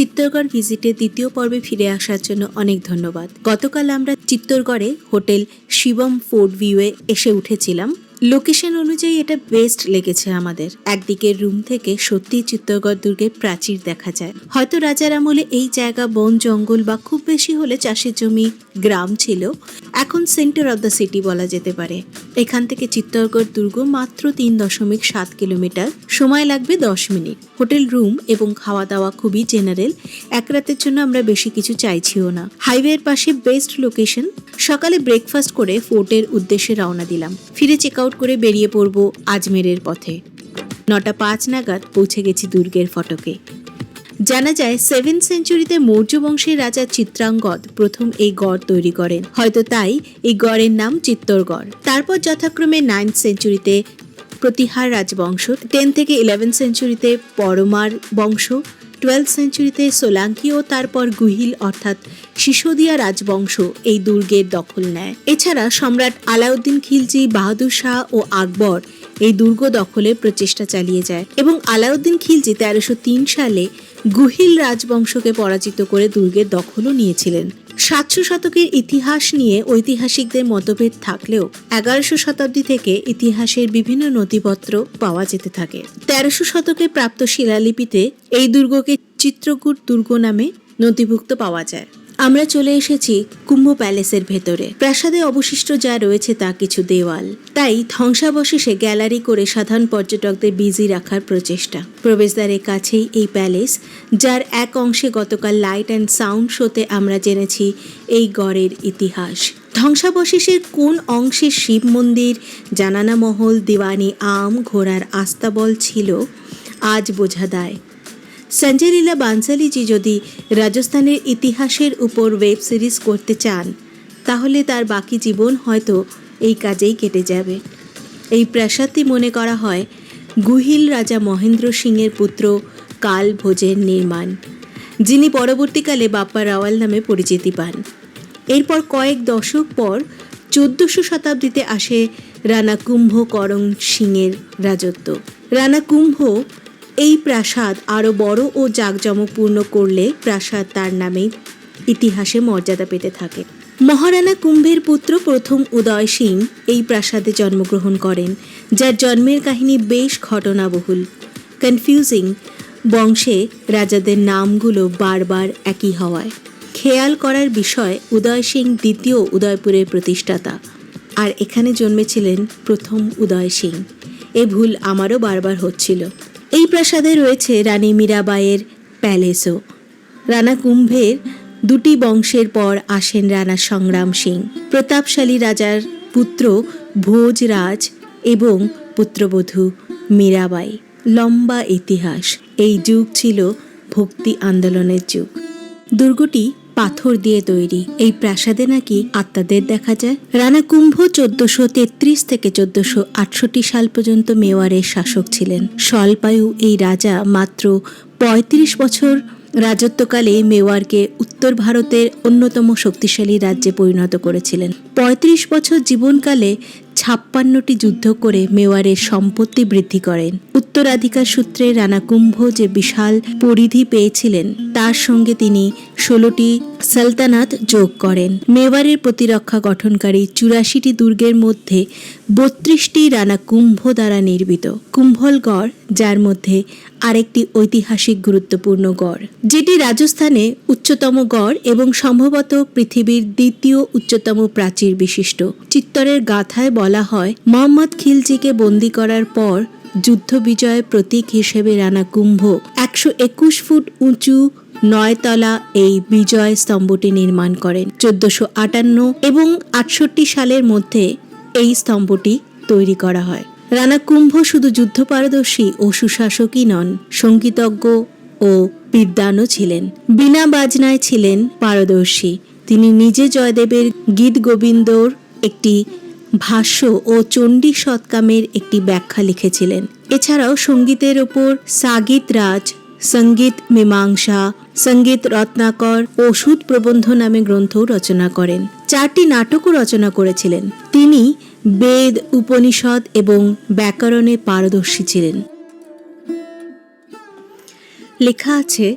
চিত্তরগড় ভিজিটে দ্বিতীয় পর্বে ফিরে আসার জন্য অনেক ধন্যবাদ। গতকাল আমরা চিত্তরগড়ে হোটেল শিবম ফোর্ট ভিউয়ে এসে উঠেছিলাম। লোকেশন অনুযায়ী এটা বেস্ট লেগেছে আমাদের। একদিকে রুম থেকে সত্যি চিত্তরগড় দুর্গের প্রাচীর দেখা যায়। হয়তো রাজার আমলে এই জায়গা বন, জঙ্গল বা খুব বেশি হলে চাষের জমি গ্রাম ছিল, এখন সেন্টার অফ দ্য সিটি বলা যেতে পারে। এখান থেকে চিত্তরগড় দুর্গ মাত্র তিন দশমিক সাত কিলোমিটার, সময় লাগবে দশ মিনিট। হোটেল রুম এবং খাওয়া দাওয়া খুবই জেনারেল এক রাতের জন্য আমরা বেশি কিছু চাইছিও না। হাইওয়ের পাশে বেস্ট লোকেশন সকালে ব্রেকফাস্ট করে ফোর্টের উদ্দেশ্যে রওনা দিলাম। ফিরে চেক আউট করে বেরিয়ে পড়ব আজমেরের পথে। নটা পাঁচ নাগাদ পৌঁছে গেছি দুর্গের ফটকে। জানা যায় সেভেন সেঞ্চুরিতে মৌর্য বংশের রাজা চিত্রাঙ্গদ প্রথম এই গড় তৈরি করেন। হয়তো তাই এই গড়ের নাম চিত্তরগড়। তারপর যথাক্রমে নাইন্থ সেঞ্চুরিতে প্রতিহার রাজবংশ টেন থেকে ইলেভেন সেঞ্চুরিতে পরমার বংশ টুয়েলভ সেঞ্চুরিতে সোলাঙ্কি ও তারপর গুহিল অর্থাৎ সিসোদিয়া রাজবংশ এই দুর্গের দখল নেয়। এছাড়া সম্রাট আলাউদ্দিন খিলজি, বাহাদুর শাহ ও আকবর এই দুর্গ দখলের প্রচেষ্টা চালিয়ে যায় এবং আলাউদ্দিন খিলজি তেরোশো সালে গুহিল রাজবংশকে পরাজিত করে দুর্গের দখলও নিয়েছিলেন। সাতশো শতকের ইতিহাস নিয়ে ঐতিহাসিকদের মতভেদ থাকলেও এগারোশো শতাব্দী থেকে ইতিহাসের বিভিন্ন নথিপত্র পাওয়া যেতে থাকে। তেরোশো শতকে প্রাপ্ত শিলালিপিতে এই দুর্গকে চিত্রকূট দুর্গ নামে নথিভুক্ত পাওয়া যায়। আমরা চলে এসেছি কুম্ভ প্যালেসের ভেতরে। প্রাসাদে অবশিষ্ট যা রয়েছে তা কিছু দেওয়াল। তাই ধ্বংসাবশেষে গ্যালারি করে সাধারণ পর্যটকদের বিজি রাখার প্রচেষ্টা। প্রবেশদ্বারের কাছেই এই প্যালেস, যার এক অংশে গতকাল লাইট অ্যান্ড সাউন্ড শোতে আমরা জেনেছি এই গড়ের ইতিহাস। ধ্বংসাবশেষের কোন অংশে শিব মন্দির, জানানা মহল, দিওয়ানি আম ঘোড়ার আস্তাবল ছিল, আজ বোঝা দায় সঞ্জয় লীলা বানসালিজি যদি রাজস্থানের ইতিহাসের উপর ওয়েব সিরিজ করতে চান, তাহলে তার বাকি জীবন হয়তো এই কাজেই কেটে যাবে। এই প্রাসাদটি মনে করা হয় গুহিল রাজা মহেন্দ্র সিংয়ের পুত্র কাল ভোজের নির্মাণ, যিনি পরবর্তীকালে বাপ্পা রাওয়াল নামে পরিচিতি পান। এরপর কয়েক দশক পর চোদ্দশো শতাব্দীতে আসে রানা কুম্ভ করং সিংয়ের রাজত্ব। রানা কুম্ভ এই প্রাসাদ আরও বড় ও জাঁকজমকপূর্ণ করলে প্রাসাদ তার নামে ইতিহাসে মর্যাদা পেতে থাকে। মহারানা কুম্ভের পুত্র প্রথম উদয় সিং এই প্রাসাদে জন্মগ্রহণ করেন, যার জন্মের কাহিনী বেশ ঘটনাবহুল। কনফিউজিং, বংশে রাজাদের নামগুলো বারবার একই হওয়ায়। খেয়াল করার বিষয় উদয় সিং দ্বিতীয় উদয়পুরের প্রতিষ্ঠাতা। আর এখানে জন্মেছিলেন প্রথম উদয় সিং। এ ভুল আমারও বারবার হচ্ছিল। এই প্রাসাদে রয়েছে রানী মীরাবাইয়ের প্যালেসও। রানা কুম্ভের দুটি বংশের পর আসেন রানা সংগ্রাম সিং, প্রতাপশালী রাজার পুত্র ভোজরাজ এবং পুত্রবধূ মীরাবাই। লম্বা ইতিহাস, এই যুগ ছিল ভক্তি আন্দোলনের যুগ। দুর্গটি পাথর দিয়ে তৈরি। এই প্রাসাদে নাকি আত্মাদের দেখা যায়। রানা কুম্ভ চোদ্দশো তেত্রিশ থেকে চোদ্দশো আটষট্টি সাল পর্যন্ত মেওয়ারের শাসক ছিলেন। স্বল্পায়ু এই রাজা মাত্র পঁয়ত্রিশ বছর রাজত্বকালে মেওয়ারকে উত্তর ভারতের অন্যতম শক্তিশালী রাজ্যে পরিণত করেছিলেন। পঁয়ত্রিশ বছর জীবনকালে ছাপ্পান্নটি যুদ্ধ করে মেওয়ারের সম্পত্তি বৃদ্ধি করেন। উত্তরাধিকার সূত্রে রানা কুম্ভ যে বিশাল পরিধি পেয়েছিলেন, তার সঙ্গে তিনি ষোলোটি সালতানাত যোগ করেন। মেওয়ারের প্রতিরক্ষা গঠনকারী চুরাশিটি দুর্গের মধ্যে বত্রিশটি রানা কুম্ভ দ্বারা নির্মিত। কুম্ভলগড় যার মধ্যে আরেকটি ঐতিহাসিক গুরুত্বপূর্ণ গড়, যেটি রাজস্থানে উচ্চতম গড় এবং সম্ভবত পৃথিবীর দ্বিতীয় উচ্চতম প্রাচীর বিশিষ্ট। চিত্তরের গাথায় বলা হয়, মোহাম্মদ খিলজিকে বন্দি করার পর যুদ্ধ বিজয়ের প্রতীক হিসেবে রানা কুম্ভ একশো একুশ ফুট উঁচু নয়তলা এই বিজয় স্তম্ভটি নির্মাণ করেন। চোদ্দশো আটান্ন এবং আটষট্টি সালের মধ্যে এই স্তম্ভটি তৈরি করা হয়। রানা কুম্ভ শুধু যুদ্ধ পারদর্শী ও সুশাসকই নন, সঙ্গীতজ্ঞ ও বিদ্বানও ছিলেন। বিনা বাজনায় ছিলেন পারদর্শী। তিনি নিজে জয়দেবের গীত গোবিন্দর একটি ভাষ্য ও চণ্ডী সৎকামের একটি ব্যাখ্যা লিখেছিলেন। এছাড়াও সঙ্গীতের ওপর সাগিত রাজ, সংগীত মীমাংসা, সংগীত রত্নাকর, ওষুধ প্রবন্ধ নামে গ্রন্থও রচনা করেন। চারটি নাটকও রচনা করেছিলেন। তিনি বেদ, উপনিষদ এবং ব্যাকরণে পারদর্শী ছিলেন। লেখা আছে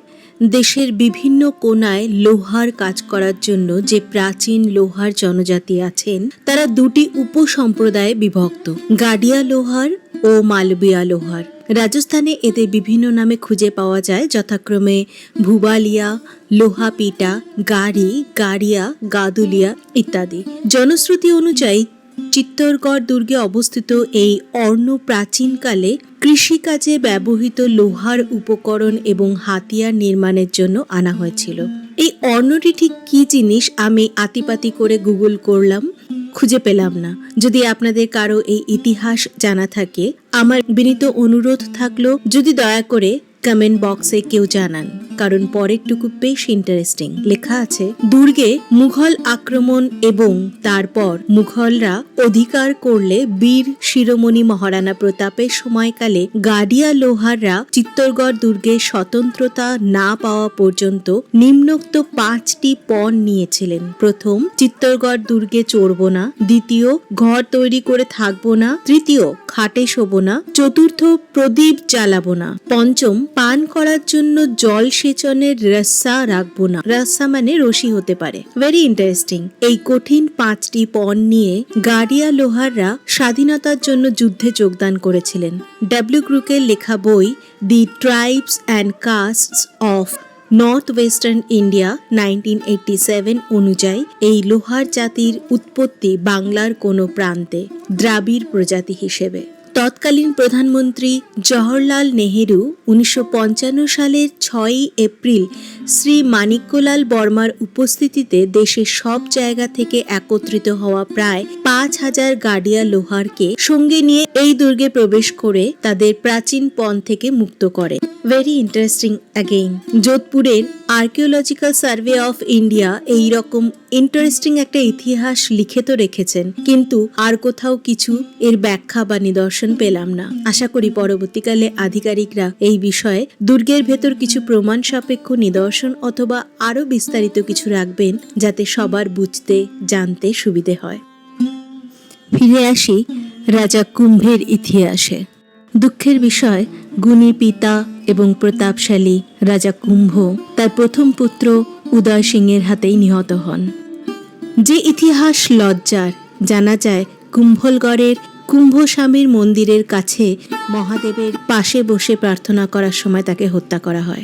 দেশের বিভিন্ন কোনায় লোহার কাজ করার জন্য যে প্রাচীন লোহার জনজাতি আছেন, তারা দুটি উপসম্প্রদায়ে বিভক্ত, গাডিয়া লোহার ও মালবিয়া লোহার। রাজস্থানে এদের বিভিন্ন নামে খুঁজে পাওয়া যায়, যথাক্রমে ভুবালিয়া, লোহাপিটা, গাড়ি, গাড়িয়া, গাদুলিয়া ইত্যাদি। জনশ্রুতি অনুযায়ী চিত্তরগড় দুর্গে অবস্থিত এই অর্ণ প্রাচীনকালে কৃষিকাজে ব্যবহৃত লোহার উপকরণ এবং হাতিয়ার নির্মাণের জন্য আনা হয়েছিল। এই অর্ণটি ঠিক কি জিনিস আমি আতিপাতি করে গুগল করলাম? খুঁজে পেলাম না। যদি আপনাদের কারও এই ইতিহাস জানা থাকে, আমার বিনীত অনুরোধ থাকল, যদি দয়া করে কমেন্ট বক্সে কেউ জানান, কারণ পরেরটুকু বেশ ইন্টারেস্টিং লেখা আছে, দুর্গে মুঘল আক্রমণ এবং তারপর মুঘলরা অধিকার করলে বীর শিরোমণি মহারানা প্রতাপের সময়কালে গাডিয়া লোহাররা চিত্তরগড় দুর্গে স্বতন্ত্রতা না পাওয়া পর্যন্ত নিম্নোক্ত পাঁচটি পণ নিয়েছিলেন। প্রথম, চিত্তরগড় দুর্গে চড়ব না। দ্বিতীয়, ঘর তৈরি করে থাকব না। তৃতীয়, খাটে শোবো না। চতুর্থ, প্রদীপ জ্বালাবো না। পঞ্চম পান করার জন্য জল সেচনের রাস্সা রাখব না। রাস্সা মানে রশি হতে পারে। ভেরি ইন্টারেস্টিং এই কঠিন পাঁচটি পণ নিয়ে গাড়িয়া লোহাররা স্বাধীনতার জন্য যুদ্ধে যোগদান করেছিলেন। ডাব্লিউ ক্রুকের লেখা বই the tribes and castes of north western India nineteen অনুযায়ী এই লোহার জাতির উৎপত্তি বাংলার কোনো প্রান্তে দ্রাবিড় প্রজাতি হিসেবে। তৎকালীন প্রধানমন্ত্রী জওহরলাল নেহেরু উনিশশো পঞ্চান্ন সালের ছয়ই এপ্রিল শ্রী মানিক্যলাল বর্মার উপস্থিতিতে দেশের সব জায়গা থেকে একত্রিত হওয়া প্রায় পাঁচ হাজার গাডিয়া লোহারকে সঙ্গে নিয়ে এই দুর্গে প্রবেশ করে তাদের প্রাচীন পণ থেকে মুক্ত করে। ভেরি ইন্টারেস্টিং অ্যাগেইন যোধপুরের আর্কিওলজিক্যাল সার্ভে অফ ইন্ডিয়া এই রকম ইন্টারেস্টিং একটা ইতিহাস লিখে তো রেখেছেন, কিন্তু আর কোথাও কিছু এর ব্যাখ্যা বা নিদর্শন পেলাম না। আশা করি পরবর্তীকালে আধিকারিকরা এই বিষয়ে দুর্গের ভেতর কিছু প্রমাণ সাপেক্ষ নিদর্শন অথবা আরও বিস্তারিত কিছু রাখবেন, যাতে সবার বুঝতে, জানতে সুবিধে হয়। ফিরে আসি রাজা কুম্ভের ইতিহাসে। দুঃখের বিষয়, গুণী পিতা এবং প্রতাপশালী রাজা কুম্ভ তার প্রথম পুত্র উদয় সিংয়ের হাতেই নিহত হন। যে ইতিহাস লজ্জার, জানা যায় কুম্ভলগড়ের কুম্ভস্বামীর মন্দিরের কাছে মহাদেবের পাশে বসে প্রার্থনা করার সময় তাকে হত্যা করা হয়।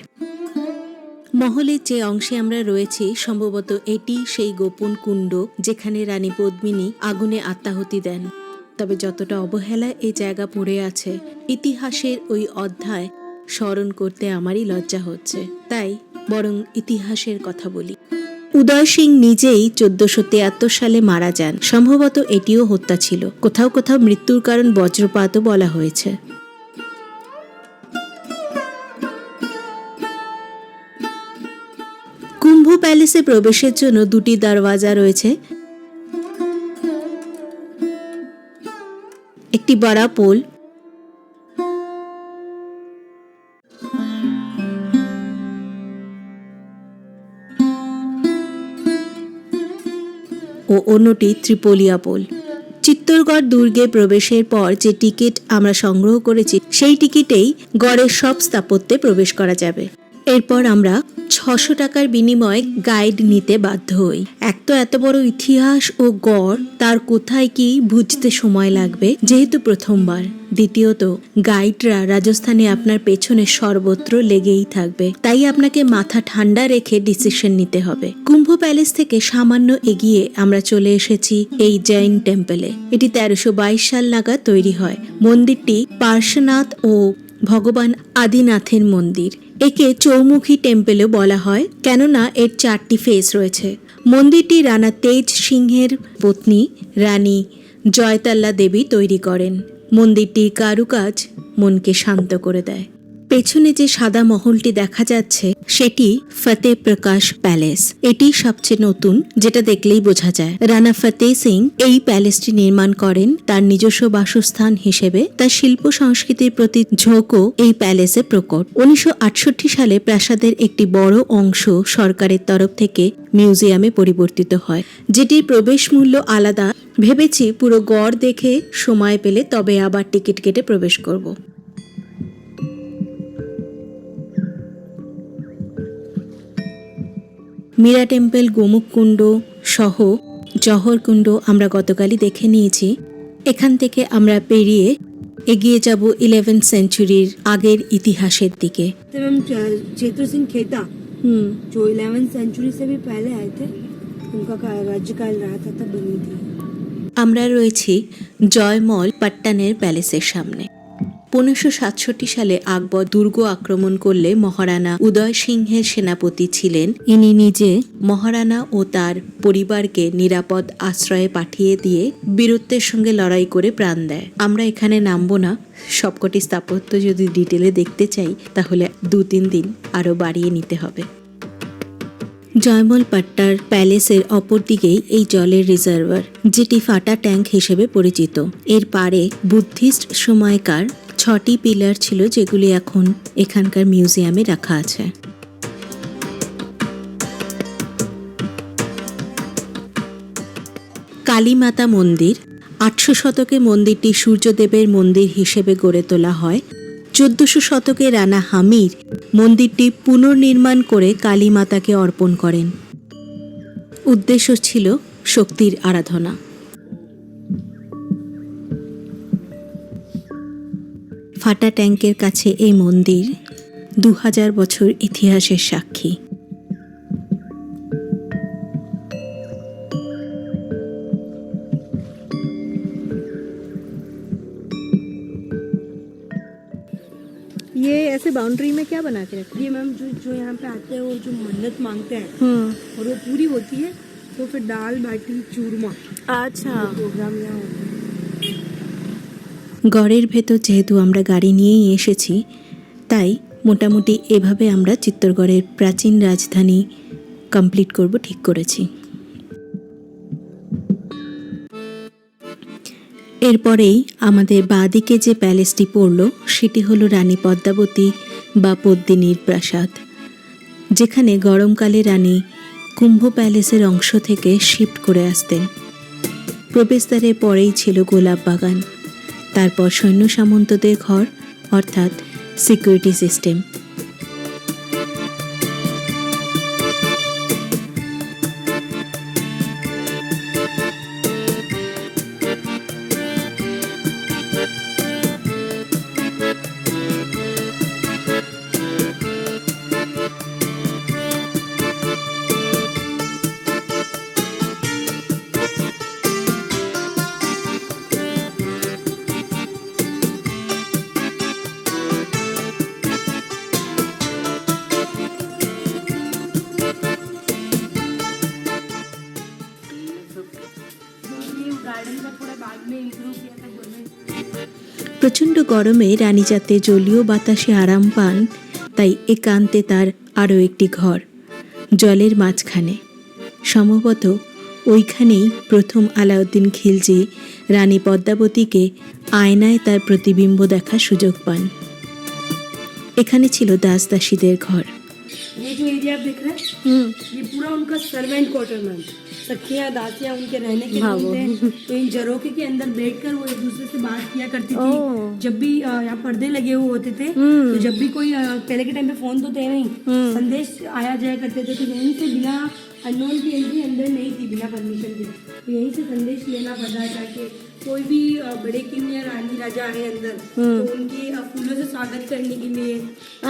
মহলের যে অংশে আমরা রয়েছি, সম্ভবত এটি সেই গোপন কুণ্ড যেখানে রানী পদ্মিনী আগুনে আত্মাহুতি দেন। তবে যতটা অবহেলায় এই জায়গা পড়ে আছে, ইতিহাসের ওই অধ্যায় স্মরণ করতে আমারই লজ্জা হচ্ছে। তাই বরং ইতিহাসের কথা বলি। উদয় সিং নিজেই চোদ্দশো তিয়াত্তর সালে মারা যান। সম্ভবত এটিও হত্যা ছিল। কোথাও কোথাও মৃত্যুর কারণ বজ্রপাতও বলা হয়েছে। কুম্ভ প্যালেসে প্রবেশের জন্য দুটি দরওয়াজা রয়েছে। একটি বড়া পোল ও অন্যটি ত্রিপোলিয়া পোল। চিত্তরগড় দুর্গে প্রবেশের পর যে টিকিট আমরা সংগ্রহ করেছি, সেই টিকিটেই গড়ের সব স্থাপত্যে প্রবেশ করা যাবে। এরপর আমরা ছশো টাকার বিনিময়ে গাইড নিতে বাধ্য হই। এক তো এত বড় ইতিহাস ও গড়, তার কোথায় কি বুঝতে সময় লাগবে যেহেতু প্রথমবার। দ্বিতীয়ত গাইডরা রাজস্থানে আপনার পেছনে সর্বত্র লেগেই থাকবে। তাই আপনাকে মাথা ঠান্ডা রেখে ডিসিশন নিতে হবে। কুম্ভ প্যালেস থেকে সামান্য এগিয়ে আমরা চলে এসেছি এই জৈন টেম্পলে এটি তেরোশো সাল নাগাদ তৈরি হয়। মন্দিরটি পার্শ্বনাথ ও ভগবান আদিনাথের মন্দির। একে চৌমুখী টেম্পেলও বলা হয়, কেননা এর চারটি ফেস রয়েছে। মন্দিরটি রানা তেজ সিংহের পত্নী, রানী জয়তাল্লা দেবী তৈরি করেন। মন্দিরটির কারুকাজ মনকে শান্ত করে দেয়। পেছনে যে সাদা মহলটি দেখা যাচ্ছে, সেটি ফতে প্রকাশ প্যালেস। এটি সবচেয়ে নতুন, যেটা দেখলেই বোঝা যায়। রানা ফতে সিং এই প্যালেসটি নির্মাণ করেন তার নিজস্ব বাসস্থান হিসেবে। তার শিল্প সংস্কৃতির প্রতি ঝোঁকও এই প্যালেসে প্রকট। উনিশশো আটষট্টি সালে প্রাসাদের একটি বড় অংশ সরকারের তরফ থেকে মিউজিয়ামে পরিবর্তিত হয়, যেটির প্রবেশ মূল্য আলাদা। ভেবেছি পুরো গড় দেখে সময় পেলে তবে আবার টিকিট কেটে প্রবেশ করব। মীরা টেম্পল গোমুখ কুণ্ড সহ জহর কুণ্ড আমরা গতকালই দেখে নিয়েছি এখান থেকে আমরা পেরিয়ে এগিয়ে যাব ইলেভেন সেঞ্চুরির আগের ইতিহাসের দিকে तो मैम चेतु सिंह खेता হুম जो इलेवन सेंचुरी से भी पहले आए थे उनका का- राज्यकाल रहा था तब बनी थी আমরা রয়েছি জয়মল পাট্টানের প্যালেসের সামনে পনেরোশো সাতষট্টি সালে আকবর দুর্গ আক্রমণ করলে মহারানা উদয় সিংহের সেনাপতি ছিলেন। ইনি নিজে মহারানা ও তার পরিবারকে নিরাপদ আশ্রয়ে পাঠিয়ে দিয়ে বীরত্বের সঙ্গে লড়াই করে প্রাণ দেয়। আমরা এখানে নামবো না। সবকটি স্থাপত্য যদি ডিটেলে দেখতে চাই, তাহলে দু তিন দিন আরও বাড়িয়ে নিতে হবে। জয়মল পাট্টার প্যালেসের অপর দিকেই এই জলের রিজার্ভার, যেটি ফাটা ট্যাঙ্ক হিসেবে পরিচিত। এর পারে বুদ্ধিস্ট সময়কার ছটি পিলার ছিল যেগুলি এখন এখানকার মিউজিয়ামে রাখা আছে। কালীমাতা মন্দির, আটশো শতকে মন্দিরটি সূর্যদেবের মন্দির হিসেবে গড়ে তোলা হয়। চোদ্দশো শতকে রানা হামির মন্দিরটি পুনর্নির্মাণ করে কালী মাতাকে অর্পণ করেন। উদ্দেশ্য ছিল শক্তির আরাধনা। ফাটা ট্যাঙ্কের কাছে এই মন্দির দু হাজার বছর ইতিহাসের সাক্ষী ये ऐसे बाउंड्री में क्या बना के रखा ये मैम जो जो यहाँ पे आते हैं और जो मन्नत मांगते हैं हम्म और वो पूरी होती है तो फिर दाल बाटी चूरमा अच्छा प्रोग्राम यहाँ होता है গড়ের ভেতর যেহেতু আমরা গাড়ি নিয়েই এসেছি, তাই মোটামুটি এভাবে আমরা চিত্তরগড়ের প্রাচীন রাজধানী কমপ্লিট করব ঠিক করেছি। এরপরেই আমাদের বাঁদিকে যে প্যালেসটি পড়ল, সেটি হলো রানী পদ্মাবতী বা পদ্মিনীর প্রাসাদ, যেখানে গরমকালে রানী কুম্ভ প্যালেসের অংশ থেকে শিফট করে আসতেন। প্রবেশদ্বারের পরেই ছিল গোলাপ বাগান। তারপর সৈন্য সামন্তদের ঘর অর্থাৎ সিকিউরিটি সিস্টেম গরমে রানী যাতে জলীয় বাতাসে আরাম পান তাই একান্তে তার আরও একটি ঘর জলের মাঝখানে সম্ভবত ওইখানেই প্রথম আলাউদ্দিন খিলজি রানী পদ্মাবতীকে আয়নায় তার প্রতিবিম্ব দেখার সুযোগ পান এখানে ছিল দাস দাসীদের ঘর ये जो एरिया आप देख रहे हैं हम्म ये पूरा उनका सर्वेंट क्वार्टर मैम सखियाँ दासियाँ उनके रहने के हाँ, लिए वो। तो इन झरोखे के अंदर बैठकर वो एक दूसरे से बात किया करती थी जब भी यहाँ पर्दे लगे हुए होते थे हम्म। तो जब भी कोई पहले के टाइम पे फ़ोन तो थे नहीं हम्म। संदेश आया जाया करते थे तो यहीं से बिना अननोन की एंट्री अंदर नहीं थी बिना परमिशन के तो यहीं से संदेश लेना पड़ता है ताकि कोई भी बड़े किंग या रानी राजा आए अंदर हम्म। तो उनकी अ, फूलों से स्वागत करने के लिए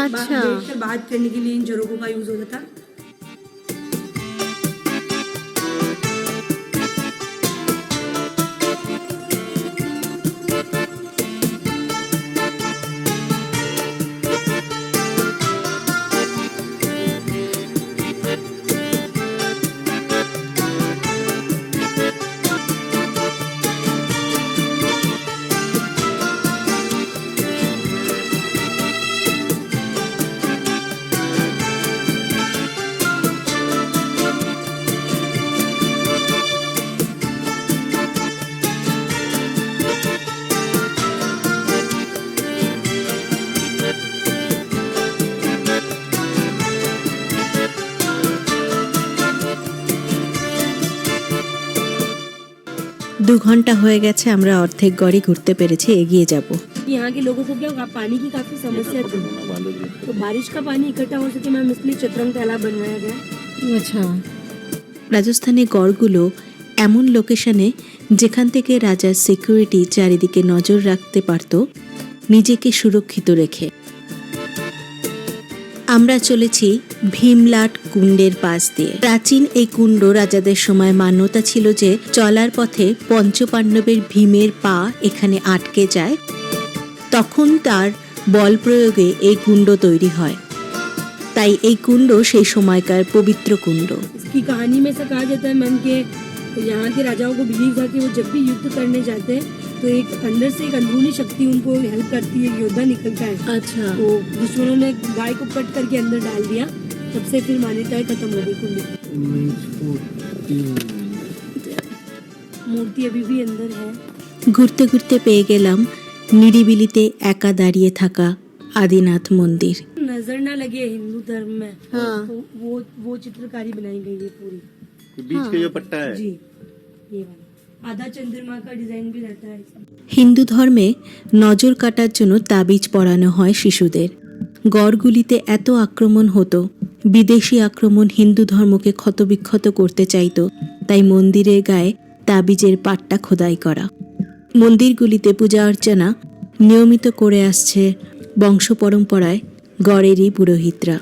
अच्छा। बात करने के लिए इन झरोखों का यूज़ होता था দু ঘন্টা হয়ে গেছে আমরা অর্ধেক গড়ে ঘুরতে পেরেছি এগিয়ে যাব यहाँ के लोगों को क्या होगा पानी की काफी समस्या थी तो बारिश का पानी इकट्ठा हो सके मैम इसलिए चतरंग तालाब बनवाया गया अच्छा রাজস্থানে গড়গুলো এমন লোকেশনে যেখান থেকে রাজার সিকিউরিটি চারিদিকে নজর রাখতে পারত নিজেকে সুরক্ষিত রেখে আমরা চলেছি ভীমলাট কুণ্ডের পাশ দিয়ে প্রাচীন এই কুণ্ড রাজাদের সময় মান্যতা ছিল যে চলার পথে পঞ্চপাণ্ডবের ভীমের পা এখানে আটকে যায় তখন তার বল প্রয়োগে এই কুণ্ড তৈরি হয় তাই এই কুণ্ড সেই সময়কার পবিত্র কুণ্ড इसकी कहानी में से कहा जाता है मैम कि यहाँ के राजाओं को बिलीव था कि वो जब भी युद्ध करने जाते हैं तो एक अंदर से एक अंदरूनी शक्ति उनको हेल्प करती है योद्धा निकलता है अच्छा तो दुश्मनों ने गाय को कट करके अंदर डाल दिया तब से फिर मान्यताएं खत्म हो गई कुंडी मूर्ति अभी भी अंदर है ঘুরতে ঘুরতে পেয়ে গেলাম নিরিবিলিতে একা দাঁড়িয়ে থাকা আদিনাথ মন্দির नजर ना लगे हिंदू धर्म में हाँ। तो वो वो चित्रकारी बनाई गई है पूरी बीच का जो पट्टा है जी ये वाला आधा चंद्रमा का डिजाइन भी रहता है इसमें হিন্দু ধর্মে নজর কাটার জন্য তাবিজ পরানো হয় শিশুদের গড়গুলিতে এত আক্রমণ হতো বিদেশি আক্রমণ হিন্দু ধর্মকে ক্ষতবিক্ষত করতে চাইতো তাই মন্দিরের গায়ে তাবিজের পাট্টা খোদাই করা মন্দিরগুলিতে পূজা অর্চনা নিয়মিত করে আসছে বংশ পরম্পরায় গড়েরই পুরোহিতরা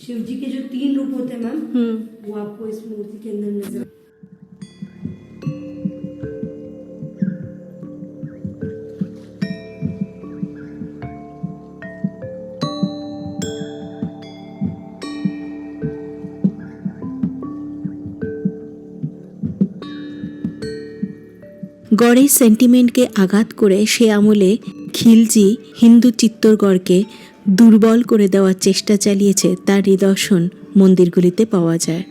शिव जी के जो तीन रूप होते हैं मैम हम्म वो आपको इस मूर्ति के अंदर नजर গড়ের সেন্টিমেন্টকে আঘাত করে সে আমলে খিলজি হিন্দু চিত্তরগড়কে দুর্বল করে দেওয়ার চেষ্টা চালিয়েছে তার নিদর্শন মন্দিরগুলিতে পাওয়া যায়।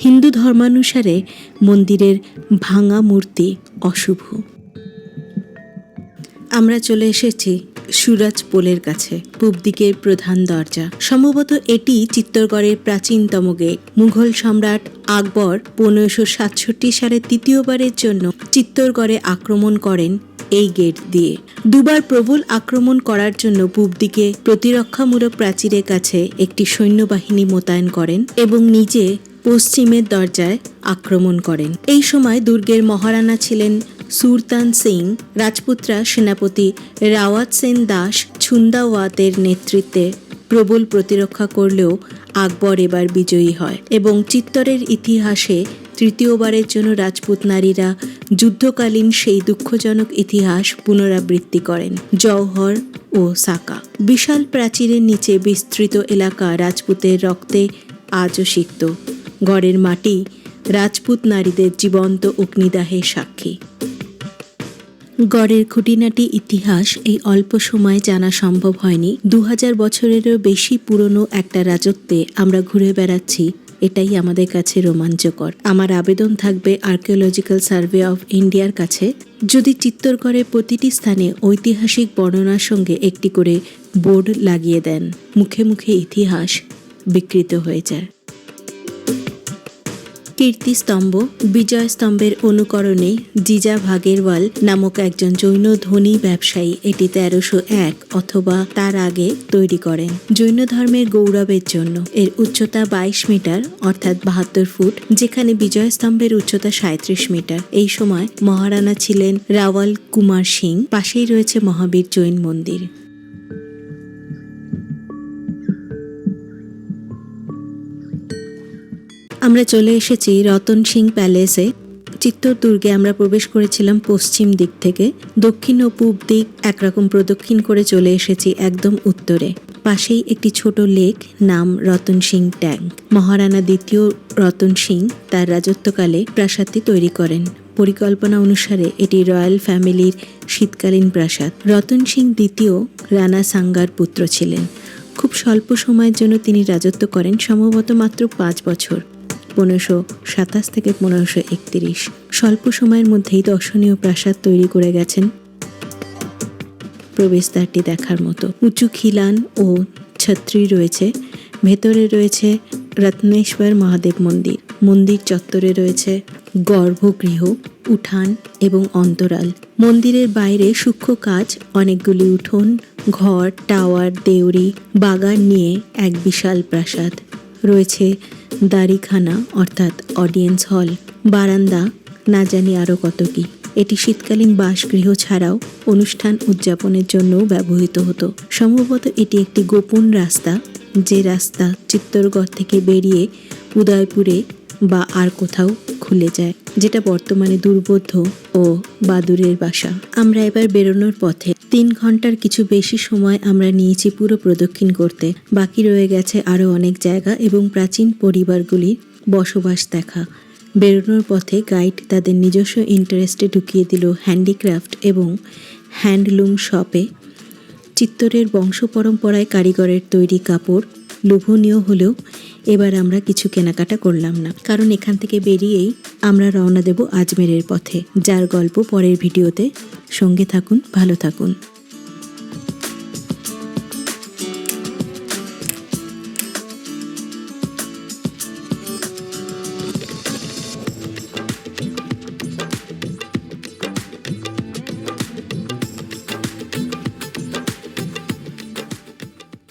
হিন্দু ধর্মানুসারে মন্দিরের ভাঙা মূর্তি অশুভ। আমরা চলে এসেছি সুরাজ পোলের কাছে, পূব দিকের প্রধান দরজা। সম্ভবত এটি চিত্তরগড়ের প্রাচীনতম গেট। মুঘল সম্রাট আকবর পনেরোশো সাতষট্টি সালে তৃতীয়বারের জন্য চিত্তরগড়ে আক্রমণ করেন এই গেট দিয়ে। দুবার প্রবল আক্রমণ করার জন্য পূব দিকে প্রতিরক্ষামূলক প্রাচীরের কাছে একটি সৈন্যবাহিনী মোতায়েন করেন এবং নিজে পশ্চিমের দরজায় আক্রমণ করেন। এই সময় দুর্গের মহারানা ছিলেন সুরতান সিং, রাজপুতরা সেনাপতি রাওয়াত সেন দাস ছুন্দাওয়াতের নেতৃত্বে প্রবল প্রতিরক্ষা করলেও আকবর এবার বিজয়ী হয় এবং চিত্তরের ইতিহাসে তৃতীয়বারের জন্য রাজপুত নারীরা যুদ্ধকালীন সেই দুঃখজনক ইতিহাস পুনরাবৃত্তি করেন। জওহর ও সাকা। বিশাল প্রাচীরের নিচে বিস্তৃত এলাকা রাজপুতের রক্তে আজও সিক্ত। গড়ের মাটি রাজপুত নারীদের জীবন্ত অগ্নিদাহের সাক্ষী। গড়ের খুঁটিনাটি ইতিহাস এই অল্প সময়ে জানা সম্ভব হয়নি। দু হাজার বছরেরও বেশি পুরনো একটা রাজত্বে আমরা ঘুরে বেড়াচ্ছি এটাই আমাদের কাছে রোমাঞ্চকর। আমার আবেদন থাকবে আর্কিওলজিক্যাল সার্ভে অফ ইন্ডিয়ার কাছে। যদি চিত্তরগড়ের প্রতিটি স্থানে ঐতিহাসিক বর্ণনার সঙ্গে একটি করে বোর্ড লাগিয়ে দেন, মুখে মুখে ইতিহাস বিকৃত হয়ে যায়। কীর্তিস্তম্ভ বিজয় স্তম্ভের অনুকরণে জিজা ভাগেরওয়াল নামক একজন জৈন ধনী ব্যবসায়ী এটি তেরোশো এক অথবা তার আগে তৈরি করেন। জৈন ধর্মের গৌরবের জন্য। এর উচ্চতা বাইশ মিটার, অর্থাৎ বাহাত্তর ফুট, যেখানে বিজয় স্তম্ভের উচ্চতা সাঁত্রিশ মিটার। এই সময় মহারানা ছিলেন রাওয়াল কুমার সিং, পাশেই রয়েছে মহাবীর জৈন মন্দির। আমরা চলে এসেছি রতন সিং প্যালেসে। চিত্তর দুর্গে আমরা প্রবেশ করেছিলাম পশ্চিম দিক থেকে। দক্ষিণ ও পূব দিক একরকম প্রদক্ষিণ করে চলে এসেছি একদম উত্তরে। পাশেই একটি ছোট লেক নাম রতন সিং ট্যাঙ্ক। মহারানা দ্বিতীয় রতন সিং তার রাজত্বকালে প্রাসাদটি তৈরি করেন। পরিকল্পনা অনুসারে এটি রয়্যাল ফ্যামিলির শীতকালীন প্রাসাদ। রতন সিং দ্বিতীয় রানা সাঙ্গার পুত্র ছিলেন। খুব স্বল্প সময়ের জন্য তিনি রাজত্ব করেন, সম্ভবত মাত্র পাঁচ বছর। পনেরোশো সাতাশ থেকে পনেরোশো একত্রিশ। স্বল্প সময়ের মধ্যেই দর্শনীয় প্রাসাদ তৈরি করে গেছেন প্রবেশদ্বারটি দেখার মতো। উঁচু খিলান ও ছত্রি রয়েছে। ভেতরে রয়েছে রত্নেশ্বর মহাদেব মন্দির। মন্দির চত্বরে রয়েছে গর্ভগৃহ, উঠান এবং অন্তরাল। মন্দিরের বাইরে সূক্ষ্ম কাজ অনেকগুলি উঠোন, ঘর, টাওয়ার দেউরি বাগান নিয়ে এক বিশাল প্রাসাদ। রয়েছে দাড়িখানা, অর্থাৎ অডিয়েন্স হল বারান্দা, না জানি আরও কত কি। এটি শীতকালীন বাসগৃহ ছাড়াও অনুষ্ঠান উদযাপনের জন্যও ব্যবহৃত হতো। সম্ভবত এটি একটি গোপন রাস্তা, যে রাস্তা চিত্তরগড় থেকে বেরিয়ে উদয়পুরে বা আর কোথাও খুলে যায়, যেটা বর্তমানে দুর্বোধ্য ও বাদুরের বাসা। আমরা এবার বেরোনোর পথে তিন ঘণ্টার কিছু বেশি সময় আমরা নিয়েছি পুরো প্রদক্ষিণ করতে। বাকি রয়ে গেছে আরও অনেক জায়গা এবং প্রাচীন পরিবারগুলির বসবাস দেখা। বেরোনোর পথে গাইড তাদের নিজস্ব ইন্টারেস্টে ঢুকিয়ে দিল হ্যান্ডিক্রাফট এবং হ্যান্ডলুম শপে। চিত্তরের বংশ পরম্পরায় কারিগরের তৈরি কাপড় লোভনীয় হলেও এবার আমরা কিছু কেনাকাটা করলাম না। কারণ এখান থেকে বেরিয়েই আমরা রওনা দেব আজমেরের পথে। যার গল্প পরের ভিডিওতে। সঙ্গে থাকুন, ভালো থাকুন।